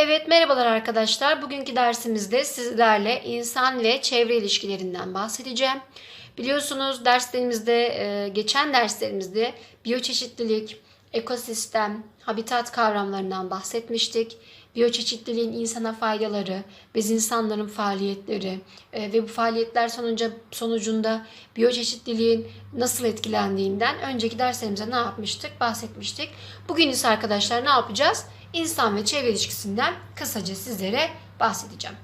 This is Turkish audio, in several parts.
Evet merhabalar arkadaşlar. Bugünkü dersimizde sizlerle insan ve çevre ilişkilerinden bahsedeceğim. Biliyorsunuz derslerimizde, e, geçen derslerimizde biyoçeşitlilik, ekosistem, habitat kavramlarından bahsetmiştik. Biyoçeşitliliğin insana faydaları, biz insanların faaliyetleri e, ve bu faaliyetler sonuca, sonucunda biyoçeşitliliğin nasıl etkilendiğinden önceki derslerimizde ne yapmıştık? Bahsetmiştik. Bugün ise arkadaşlar ne yapacağız? İnsan ve çevre ilişkisinden kısaca sizlere bahsedeceğim.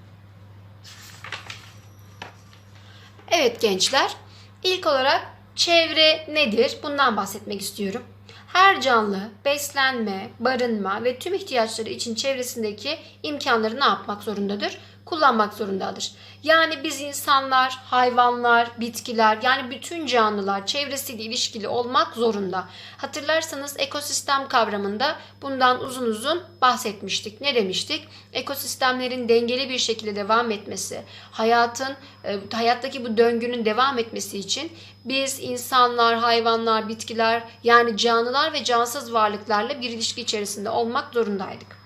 Evet gençler, ilk olarak çevre nedir? Bundan bahsetmek istiyorum. Her canlı beslenme, barınma ve tüm ihtiyaçları için çevresindeki imkanları ne yapmak zorundadır? Kullanmak zorundadır. Yani biz insanlar, hayvanlar, bitkiler yani bütün canlılar çevresiyle ilişkili olmak zorunda. Hatırlarsanız ekosistem kavramında bundan uzun uzun bahsetmiştik. Ne demiştik? Ekosistemlerin dengeli bir şekilde devam etmesi, hayatın e, hayattaki bu döngünün devam etmesi için biz insanlar, hayvanlar, bitkiler yani canlılar ve cansız varlıklarla bir ilişki içerisinde olmak zorundaydık.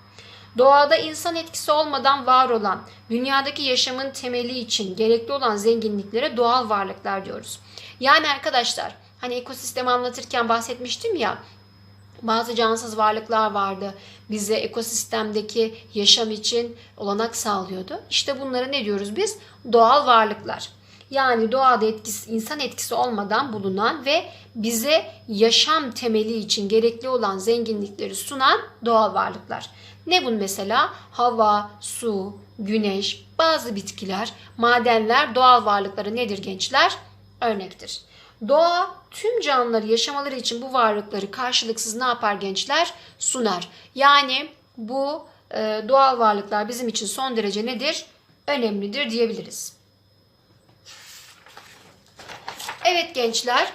Doğada insan etkisi olmadan var olan, dünyadaki yaşamın temeli için gerekli olan zenginliklere doğal varlıklar diyoruz. Yani arkadaşlar, hani ekosistemi anlatırken bahsetmiştim ya, bazı cansız varlıklar vardı. Bize ekosistemdeki yaşam için olanak sağlıyordu. İşte bunlara ne diyoruz biz? Doğal varlıklar. Yani doğada etkisi, insan etkisi olmadan bulunan ve bize yaşam temeli için gerekli olan zenginlikleri sunan doğal varlıklar. Ne bu mesela? Hava, su, güneş, bazı bitkiler, madenler doğal varlıkları nedir gençler? Örnektir. Doğa tüm canlıları yaşamaları için bu varlıkları karşılıksız ne yapar gençler? Sunar. Yani bu e, doğal varlıklar bizim için son derece nedir? Önemlidir diyebiliriz. Evet gençler,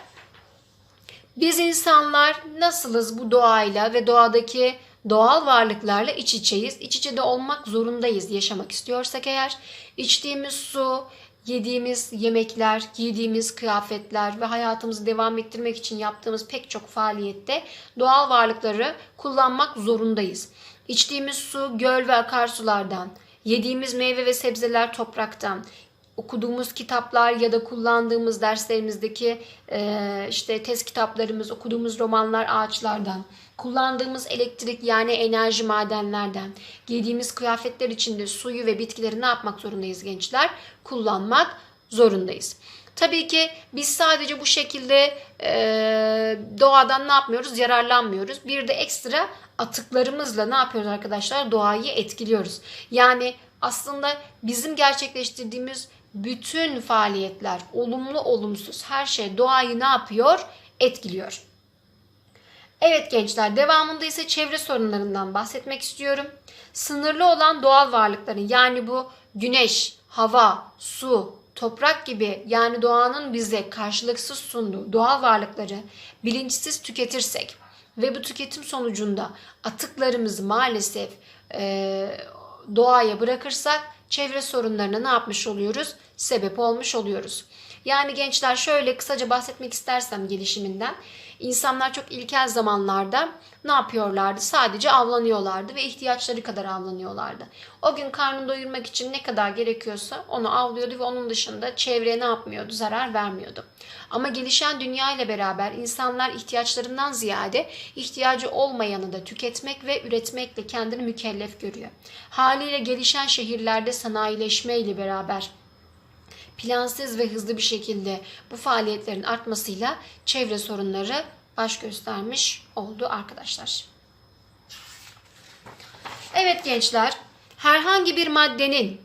biz insanlar nasılız bu doğayla ve doğadaki doğal varlıklarla iç içeyiz. İç içe de olmak zorundayız yaşamak istiyorsak eğer. İçtiğimiz su, yediğimiz yemekler, giydiğimiz kıyafetler ve hayatımızı devam ettirmek için yaptığımız pek çok faaliyette doğal varlıkları kullanmak zorundayız. İçtiğimiz su göl ve akarsulardan, yediğimiz meyve ve sebzeler topraktan, okuduğumuz kitaplar ya da kullandığımız derslerimizdeki e, işte test kitaplarımız, okuduğumuz romanlar ağaçlardan, kullandığımız elektrik yani enerji madenlerden, giydiğimiz kıyafetler içinde suyu ve bitkileri ne yapmak zorundayız gençler? Kullanmak zorundayız. Tabii ki biz sadece bu şekilde e, doğadan ne yapmıyoruz? Yararlanmıyoruz. Bir de ekstra atıklarımızla ne yapıyoruz arkadaşlar? Doğayı etkiliyoruz. Yani aslında bizim gerçekleştirdiğimiz bütün faaliyetler, olumlu olumsuz her şey doğayı ne yapıyor? Etkiliyor. Evet gençler devamında ise çevre sorunlarından bahsetmek istiyorum. Sınırlı olan doğal varlıkların yani bu güneş, hava, su, toprak gibi yani doğanın bize karşılıksız sunduğu doğal varlıkları bilinçsiz tüketirsek ve bu tüketim sonucunda atıklarımızı maalesef e, doğaya bırakırsak çevre sorunlarına ne yapmış oluyoruz? Sebep olmuş oluyoruz. Yani gençler şöyle kısaca bahsetmek istersem gelişiminden. İnsanlar çok ilkel zamanlarda ne yapıyorlardı? Sadece avlanıyorlardı ve ihtiyaçları kadar avlanıyorlardı. O gün karnını doyurmak için ne kadar gerekiyorsa onu avlıyordu ve onun dışında çevreye ne yapmıyordu? Zarar vermiyordu. Ama gelişen dünya ile beraber insanlar ihtiyaçlarından ziyade ihtiyacı olmayanı da tüketmek ve üretmekle kendini mükellef görüyor. Haliyle gelişen şehirlerde sanayileşme ile beraber plansız ve hızlı bir şekilde bu faaliyetlerin artmasıyla çevre sorunları baş göstermiş oldu arkadaşlar. Evet gençler, herhangi bir maddenin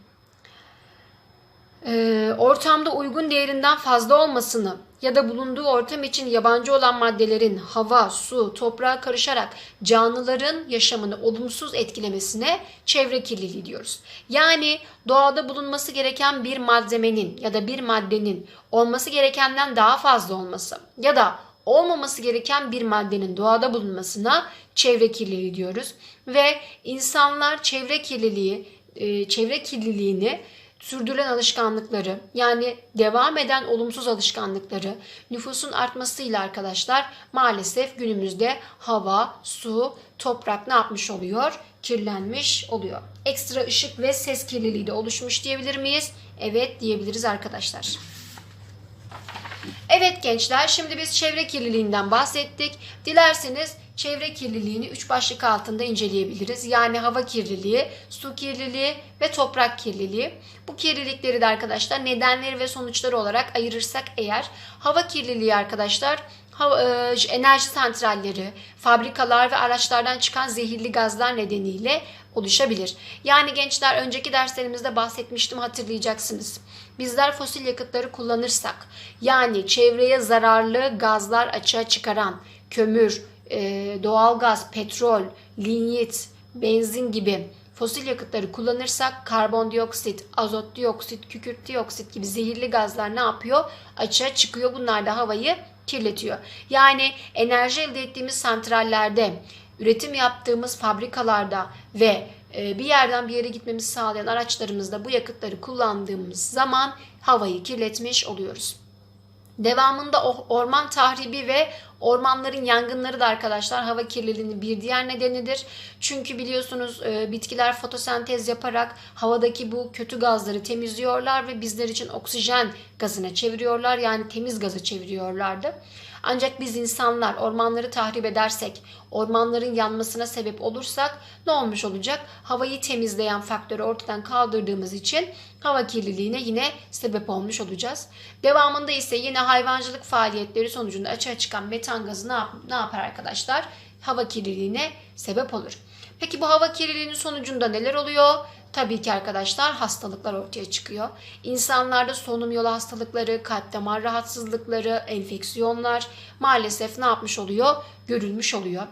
e, ortamda uygun değerinden fazla olmasını ya da bulunduğu ortam için yabancı olan maddelerin hava, su, toprağa karışarak canlıların yaşamını olumsuz etkilemesine çevre kirliliği diyoruz. Yani doğada bulunması gereken bir malzemenin ya da bir maddenin olması gerekenden daha fazla olması ya da olmaması gereken bir maddenin doğada bulunmasına çevre kirliliği diyoruz. Ve insanlar çevre kirliliği, e, çevre kirliliğini sürdürülen alışkanlıkları yani devam eden olumsuz alışkanlıkları nüfusun artmasıyla arkadaşlar maalesef günümüzde hava, su, toprak ne yapmış oluyor? Kirlenmiş oluyor. Ekstra ışık ve ses kirliliği de oluşmuş diyebilir miyiz? Evet diyebiliriz arkadaşlar. Evet gençler şimdi biz çevre kirliliğinden bahsettik. Dilerseniz çevre kirliliğini üç başlık altında inceleyebiliriz. Yani hava kirliliği, su kirliliği ve toprak kirliliği. Bu kirlilikleri de arkadaşlar nedenleri ve sonuçları olarak ayırırsak eğer hava kirliliği arkadaşlar enerji santralleri, fabrikalar ve araçlardan çıkan zehirli gazlar nedeniyle oluşabilir. Yani gençler önceki derslerimizde bahsetmiştim hatırlayacaksınız. Bizler fosil yakıtları kullanırsak yani çevreye zararlı gazlar açığa çıkaran kömür, e, doğalgaz, petrol, linyit, benzin gibi fosil yakıtları kullanırsak karbondioksit, azot dioksit, kükürt dioksit gibi zehirli gazlar ne yapıyor? Açığa çıkıyor. Bunlar da havayı kirletiyor. Yani enerji elde ettiğimiz santrallerde, üretim yaptığımız fabrikalarda ve e, bir yerden bir yere gitmemizi sağlayan araçlarımızda bu yakıtları kullandığımız zaman havayı kirletmiş oluyoruz. Devamında orman tahribi ve ormanların yangınları da arkadaşlar hava kirliliğinin bir diğer nedenidir. Çünkü biliyorsunuz e, bitkiler fotosentez yaparak havadaki bu kötü gazları temizliyorlar ve bizler için oksijen gazına çeviriyorlar. Yani temiz gazı çeviriyorlardı. Ancak biz insanlar ormanları tahrip edersek, ormanların yanmasına sebep olursak ne olmuş olacak? Havayı temizleyen faktörü ortadan kaldırdığımız için hava kirliliğine yine sebep olmuş olacağız. Devamında ise yine hayvancılık faaliyetleri sonucunda açığa çıkan metan gazı ne, yap ne yapar arkadaşlar? Hava kirliliğine sebep olur. Peki bu hava kirliliğinin sonucunda neler oluyor? Tabii ki arkadaşlar hastalıklar ortaya çıkıyor. İnsanlarda solunum yolu hastalıkları, kalp damar rahatsızlıkları, enfeksiyonlar maalesef ne yapmış oluyor? Görülmüş oluyor.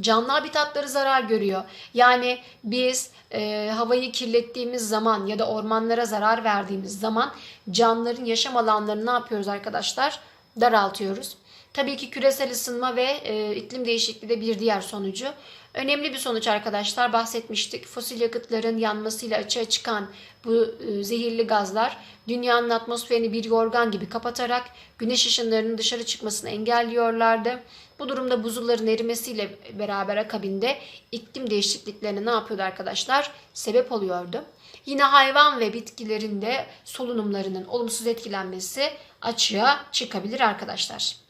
Canlı habitatları zarar görüyor. Yani biz e, havayı kirlettiğimiz zaman ya da ormanlara zarar verdiğimiz zaman canlıların yaşam alanlarını ne yapıyoruz arkadaşlar? Daraltıyoruz. Tabii ki küresel ısınma ve e, iklim değişikliği de bir diğer sonucu. Önemli bir sonuç arkadaşlar bahsetmiştik. Fosil yakıtların yanmasıyla açığa çıkan bu e, zehirli gazlar dünyanın atmosferini bir yorgan gibi kapatarak güneş ışınlarının dışarı çıkmasını engelliyorlardı. Bu durumda buzulların erimesiyle beraber akabinde iklim değişikliklerine ne yapıyordu arkadaşlar? Sebep oluyordu. Yine hayvan ve bitkilerin de solunumlarının olumsuz etkilenmesi açığa çıkabilir arkadaşlar.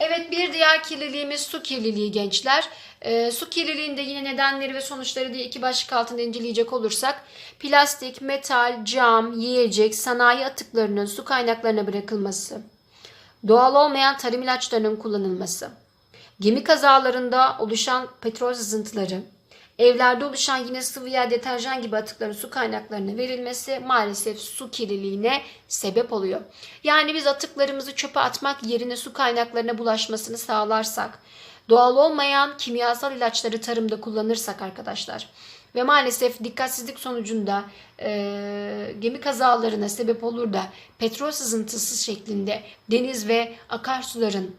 Evet bir diğer kirliliğimiz su kirliliği gençler. E, su kirliliğinde yine nedenleri ve sonuçları diye iki başlık altında inceleyecek olursak plastik, metal, cam, yiyecek, sanayi atıklarının su kaynaklarına bırakılması, doğal olmayan tarım ilaçlarının kullanılması, gemi kazalarında oluşan petrol sızıntıları, Evlerde oluşan yine sıvı yağ, deterjan gibi atıkların su kaynaklarına verilmesi maalesef su kirliliğine sebep oluyor. Yani biz atıklarımızı çöpe atmak yerine su kaynaklarına bulaşmasını sağlarsak, doğal olmayan kimyasal ilaçları tarımda kullanırsak arkadaşlar ve maalesef dikkatsizlik sonucunda e, gemi kazalarına sebep olur da petrol sızıntısı şeklinde deniz ve akarsuların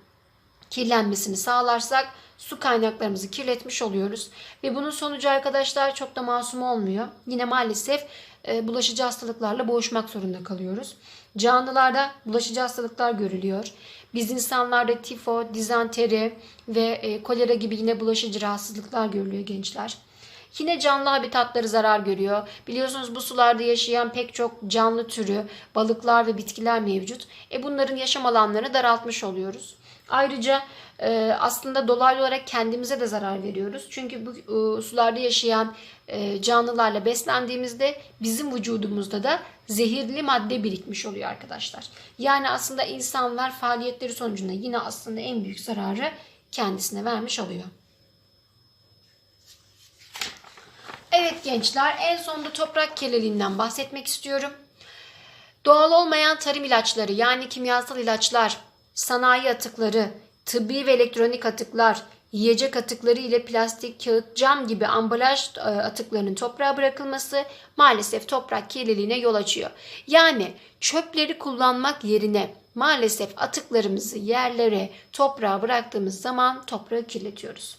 kirlenmesini sağlarsak su kaynaklarımızı kirletmiş oluyoruz. Ve bunun sonucu arkadaşlar çok da masum olmuyor. Yine maalesef e, bulaşıcı hastalıklarla boğuşmak zorunda kalıyoruz. Canlılarda bulaşıcı hastalıklar görülüyor. Biz insanlarda tifo, dizanteri ve e, kolera gibi yine bulaşıcı rahatsızlıklar görülüyor gençler. Yine canlı habitatları zarar görüyor. Biliyorsunuz bu sularda yaşayan pek çok canlı türü, balıklar ve bitkiler mevcut. E bunların yaşam alanlarını daraltmış oluyoruz. Ayrıca e, aslında dolaylı olarak kendimize de zarar veriyoruz. Çünkü bu e, sularda yaşayan e, canlılarla beslendiğimizde bizim vücudumuzda da zehirli madde birikmiş oluyor arkadaşlar. Yani aslında insanlar faaliyetleri sonucunda yine aslında en büyük zararı kendisine vermiş oluyor. Evet gençler en sonunda toprak kirliliğinden bahsetmek istiyorum. Doğal olmayan tarım ilaçları yani kimyasal ilaçlar, sanayi atıkları, tıbbi ve elektronik atıklar, yiyecek atıkları ile plastik, kağıt, cam gibi ambalaj e, atıklarının toprağa bırakılması maalesef toprak kirliliğine yol açıyor. Yani çöpleri kullanmak yerine maalesef atıklarımızı yerlere, toprağa bıraktığımız zaman toprağı kirletiyoruz.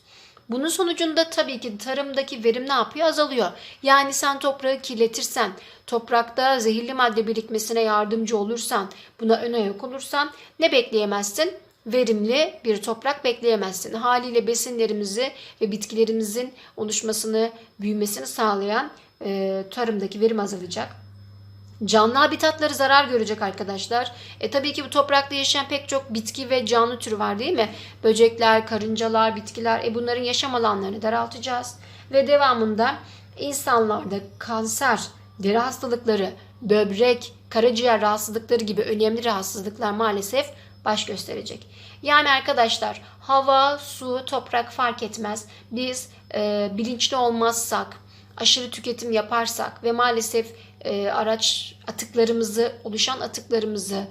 Bunun sonucunda tabii ki tarımdaki verim ne yapıyor? Azalıyor. Yani sen toprağı kirletirsen, toprakta zehirli madde birikmesine yardımcı olursan, buna ön ayak olursan ne bekleyemezsin? verimli bir toprak bekleyemezsin. Haliyle besinlerimizi ve bitkilerimizin oluşmasını, büyümesini sağlayan e, tarımdaki verim azalacak. Canlı habitatları zarar görecek arkadaşlar. E tabii ki bu toprakta yaşayan pek çok bitki ve canlı türü var değil mi? Böcekler, karıncalar, bitkiler. E bunların yaşam alanlarını daraltacağız. Ve devamında insanlarda kanser, deri hastalıkları, böbrek, karaciğer rahatsızlıkları gibi önemli rahatsızlıklar maalesef baş gösterecek. Yani arkadaşlar hava, su, toprak fark etmez. Biz e, bilinçli olmazsak, aşırı tüketim yaparsak ve maalesef e, araç atıklarımızı, oluşan atıklarımızı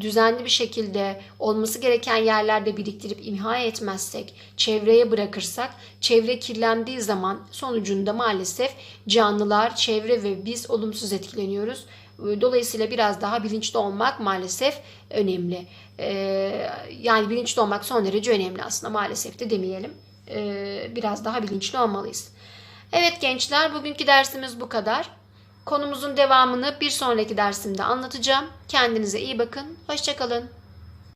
düzenli bir şekilde olması gereken yerlerde biriktirip imha etmezsek, çevreye bırakırsak, çevre kirlendiği zaman sonucunda maalesef canlılar, çevre ve biz olumsuz etkileniyoruz. Dolayısıyla biraz daha bilinçli olmak maalesef önemli. Ee, yani bilinçli olmak son derece önemli aslında maalesef de demeyelim. Ee, biraz daha bilinçli olmalıyız. Evet gençler bugünkü dersimiz bu kadar. Konumuzun devamını bir sonraki dersimde anlatacağım. Kendinize iyi bakın. Hoşçakalın.